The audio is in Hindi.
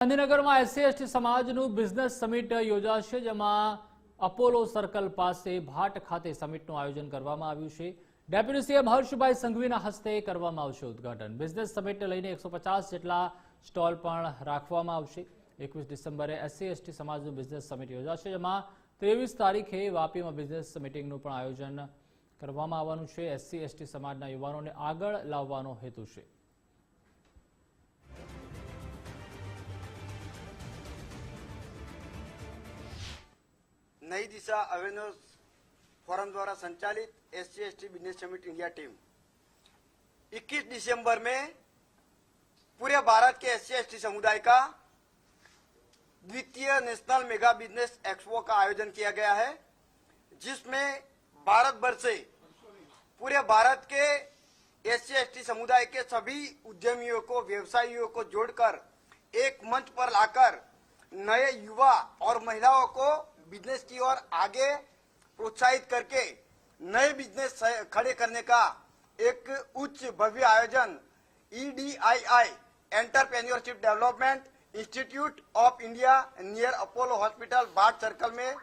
ગાંધીનગરમાં એસસી એસટી સમાજનું બિઝનેસ સમિટ યોજાશે, જેમાં અપોલો સર્કલ પાસે ભાટ ખાતે સમિટનું આયોજન કરવામાં આવ્યું છે. ડેપ્યુટી સીએમ હર્ષભાઈ સંઘવીના હસ્તે કરવામાં આવશે ઉદ્ઘાટન. બિઝનેસ સમિટને લઈને એકસો જેટલા સ્ટોલ પણ રાખવામાં આવશે. એકવીસ ડિસેમ્બરે એસસી એસટી સમાજનું બિઝનેસ સમિટ યોજાશે, જેમાં ત્રેવીસ તારીખે વાપીમાં બિઝનેસ મિટિંગનું પણ આયોજન કરવામાં આવવાનું છે. એસસી એસટી સમાજના યુવાનોને આગળ લાવવાનો હેતુ છે. नई दिशा अवेयरनेस फोरम द्वारा संचालित S C S T business summit India team 21 दिसंबर में पूरे भारत के एस सी समुदाय का द्वितीय नेशनल मेगा बिज़नेस एक्सपो का आयोजन किया गया है, जिसमें भारत भर से पूरे भारत के एस सी समुदाय के सभी उद्यमियों को, व्यवसायियों को जोड़कर एक मंच पर लाकर नए युवा और महिलाओं को बिज़नेस की ओर आगे प्रोत्साहित करके नए बिज़नेस खड़े करने का एक उच्च भव्य आयोजन EDII entrepreneurship development institute of India near Apollo hospital Bhat circle में